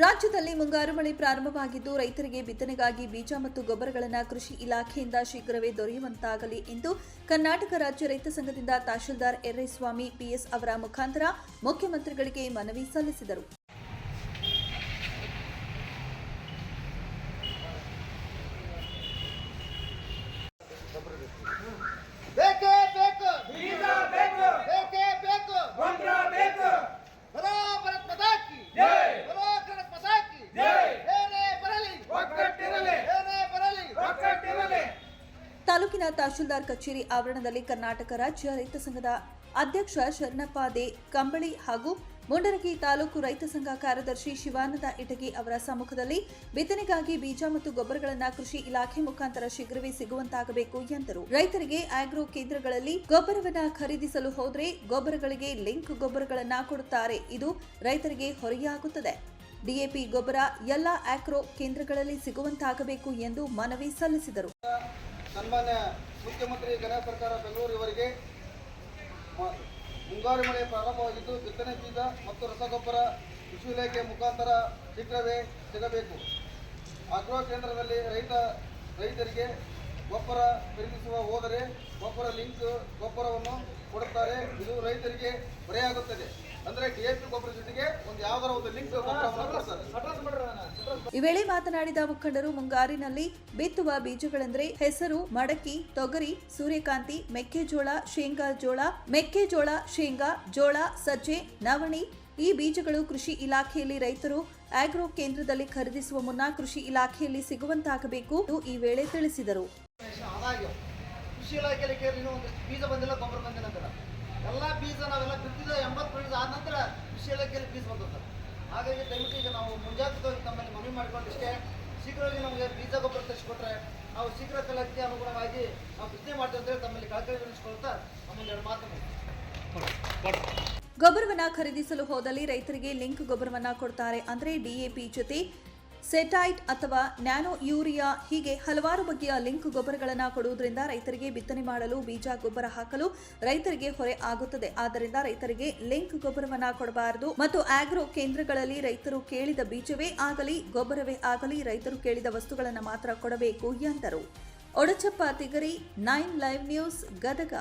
ರಾಜ್ಯದಲ್ಲಿ ಮುಂಗಾರು ಮಳೆ ಪ್ರಾರಂಭವಾಗಿದ್ದು, ರೈತರಿಗೆ ಬಿತ್ತನೆಗಾಗಿ ಬೀಜ ಮತ್ತು ಗೊಬ್ಬರಗಳನ್ನು ಕೃಷಿ ಇಲಾಖೆಯಿಂದ ಶೀಘ್ರವೇ ದೊರೆಯುವಂತಾಗಲಿ ಎಂದು ಕರ್ನಾಟಕ ರಾಜ್ಯ ರೈತ ಸಂಘದಿಂದ ತಹಶೀಲ್ದಾರ್ ಸ್ವಾಮಿ ಪಿಎಸ್ ಅವರ ಮುಖಾಂತರ ಮುಖ್ಯಮಂತ್ರಿಗಳಿಗೆ ಮನವಿ ಸಲ್ಲಿಸಿದರು. ತಾಲೂಕಿನ ತಹಶೀಲ್ದಾರ್ ಕಚೇರಿ ಆವರಣದಲ್ಲಿ ಕರ್ನಾಟಕ ರಾಜ್ಯ ರೈತ ಸಂಘದ ಅಧ್ಯಕ್ಷ ಶರಣಪ್ಪ ದೇ ಕಂಬಳಿ ಹಾಗೂ ಮುಂಡರಗಿ ತಾಲೂಕು ರೈತ ಸಂಘ ಕಾರ್ಯದರ್ಶಿ ಶಿವಾನಂದ ಇಟಗಿ ಅವರ ಸಮ್ಮುಖದಲ್ಲಿ ಬಿತ್ತನೆಗಾಗಿ ಬೀಜ ಮತ್ತು ಗೊಬ್ಬರಗಳನ್ನು ಕೃಷಿ ಇಲಾಖೆ ಮುಖಾಂತರ ಶೀಘ್ರವೇ ಸಿಗುವಂತಾಗಬೇಕು ಎಂದರು. ರೈತರಿಗೆ ಆಗ್ರೋ ಕೇಂದ್ರಗಳಲ್ಲಿ ಗೊಬ್ಬರವನ್ನ ಖರೀದಿಸಲು ಹೋದರೆ ಗೊಬ್ಬರಗಳಿಗೆ ಲಿಂಕ್ ಗೊಬ್ಬರಗಳನ್ನು ಕೊಡುತ್ತಾರೆ. ಇದು ರೈತರಿಗೆ ಹೊರೆಯಾಗುತ್ತದೆ. ಡಿಎಪಿ ಗೊಬ್ಬರ ಎಲ್ಲ ಆಗ್ರೋ ಕೇಂದ್ರಗಳಲ್ಲಿ ಸಿಗುವಂತಾಗಬೇಕು ಎಂದು ಮನವಿ ಸಲ್ಲಿಸಿದರು. ಸನ್ಮಾನ್ಯ ಮುಖ್ಯಮಂತ್ರಿ ಕರ್ನಾಟಕ ಸರ್ಕಾರ ಬೆಂಗಳೂರು ಇವರಿಗೆ ಮುಂಗಾರು ಮಳೆ ಪ್ರಾರಂಭವಾಗಿದ್ದು ಬಿತ್ತನೆ ಬೀಜ ಮತ್ತು ರಸಗೊಬ್ಬರ ಕೃಷಿ ಇಲಾಖೆ ಮುಖಾಂತರ ಶೀಘ್ರವೇ ಸಿಗಬೇಕು. ಆಗ್ರೋ ಕೇಂದ್ರದಲ್ಲಿ ರೈತ, ರೈತರಿಗೆ ಗೊಬ್ಬರ ಖರೀದಿಸುವ ಹೋದರೆ ಗೊಬ್ಬರ ಲಿಂಕ್ ಗೊಬ್ಬರವನ್ನು ಕೊಡುತ್ತಾರೆ. ಇದು ರೈತರಿಗೆ ಹೊರೆಯಾಗುತ್ತದೆ. ಅಂದರೆ ಡಿ ಎ ಪಿ ಗೊಬ್ಬರ ಜೊತೆಗೆ ಒಂದು ಯಾವ್ದಾರ ಒಂದು ಲಿಂಕ್ ಗೊಬ್ಬರವನ್ನು ಕೊಡ್ತಾರೆ. ಈ ವೇಳೆ ಮಾತನಾಡಿದ ಮುಖಂಡರು ಮುಂಗಾರಿನಲ್ಲಿ ಬಿತ್ತುವ ಬೀಜಗಳೆಂದರೆ ಹೆಸರು, ಮಡಕಿ, ತೊಗರಿ, ಸೂರ್ಯಕಾಂತಿ, ಮೆಕ್ಕೆಜೋಳ, ಶೇಂಗಾ ಜೋಳ, ಮೆಕ್ಕೆಜೋಳ, ಶೇಂಗಾ, ಜೋಳ, ಸಜ್ಜೆ, ನವಣಿ ಈ ಬೀಜಗಳು ಕೃಷಿ ಇಲಾಖೆಯಲ್ಲಿ ರೈತರು ಆಗ್ರೋ ಕೇಂದ್ರದಲ್ಲಿ ಖರೀದಿಸುವ ಮುನ್ನ ಕೃಷಿ ಇಲಾಖೆಯಲ್ಲಿ ಸಿಗುವಂತಾಗಬೇಕು ಎಂದು ಈ ವೇಳೆ ತಿಳಿಸಿದರು. ಕೃಷಿ ಇಲಾಖೆಯಲ್ಲಿ ಬೀಜ ಬಂದಿಲ್ಲ, ಗೊಬ್ಬರ ಬಂದಿಲ್ಲ ಅಂತಾರೆ. ಎಲ್ಲ ಬೀಜ ನಾವೆಲ್ಲ ಬಿತ್ತಿದ ಎಂಬತ್ತು ಆದ ನಂತರ ಕೃಷಿ ಇಲಾಖೆಯಲ್ಲಿ ಬೀಜ ಬಂದಿರ್ತಾರೆ ಹಾಗಾಗಿ ದಯವಿಟ್ಟು ನಾವು ಮುಂಜಾಗ್ರತವಾಗಿ ತಮ್ಮಲ್ಲಿ ಮನವಿ ಮಾಡಿಕೊಂಡಿಷ್ಟೇ ಶೀಘ್ರವಾಗಿ ನಮಗೆ ಬೀಜ ಗೊಬ್ಬರ ತರಿಸ್ಕೊಟ್ರೆ ನಾವು ಶೀಘ್ರ ಕಾಲಕ್ಕೆ ಅನುಗುಣವಾಗಿ ನಾವು ಬಿತ್ತನೆ ಮಾಡ್ತೇವೆ ಅಂತೇಳಿ ತಮ್ಮಲ್ಲಿ ಕಳಕಳಿ ವಿನಿಸ್ಕೊಳ್ತಾ ನಮ್ಮಲ್ಲಿ ಎರಡು ಮಾತು ಗೊಬ್ಬರವನ್ನ ಖರೀದಿಸಲು ಹೋದಲ್ಲಿ ರೈತರಿಗೆ ಲಿಂಕ್ ಗೊಬ್ಬರವನ್ನ ಕೊಡ್ತಾರೆ ಅಂದ್ರೆ ಡಿಎಪಿ ಜೊತೆ ಸೆಟೈಟ್ ಅಥವಾ ನ್ಯಾನೋ ಯೂರಿಯಾ ಹೀಗೆ ಹಲವಾರು ಬಗೆಯ ಲಿಂಕ್ ಗೊಬ್ಬರಗಳನ್ನು ಕೊಡುವುದರಿಂದ ರೈತರಿಗೆ ಬಿತ್ತನೆ ಮಾಡಲು ಬೀಜ ಗೊಬ್ಬರ ಹಾಕಲು ರೈತರಿಗೆ ಹೊರೆ ಆಗುತ್ತದೆ. ಆದ್ದರಿಂದ ರೈತರಿಗೆ ಲಿಂಕ್ ಗೊಬ್ಬರವನ್ನು ಕೊಡಬಾರದು. ಮತ್ತು ಆಗ್ರೋ ಕೇಂದ್ರಗಳಲ್ಲಿ ರೈತರು ಕೇಳಿದ ಬೀಜವೇ ಆಗಲಿ, ಗೊಬ್ಬರವೇ ಆಗಲಿ ರೈತರು ಕೇಳಿದ ವಸ್ತುಗಳನ್ನು ಮಾತ್ರ ಕೊಡಬೇಕು ಎಂದರು. Odachappa Tigari, nine live news, Gadag.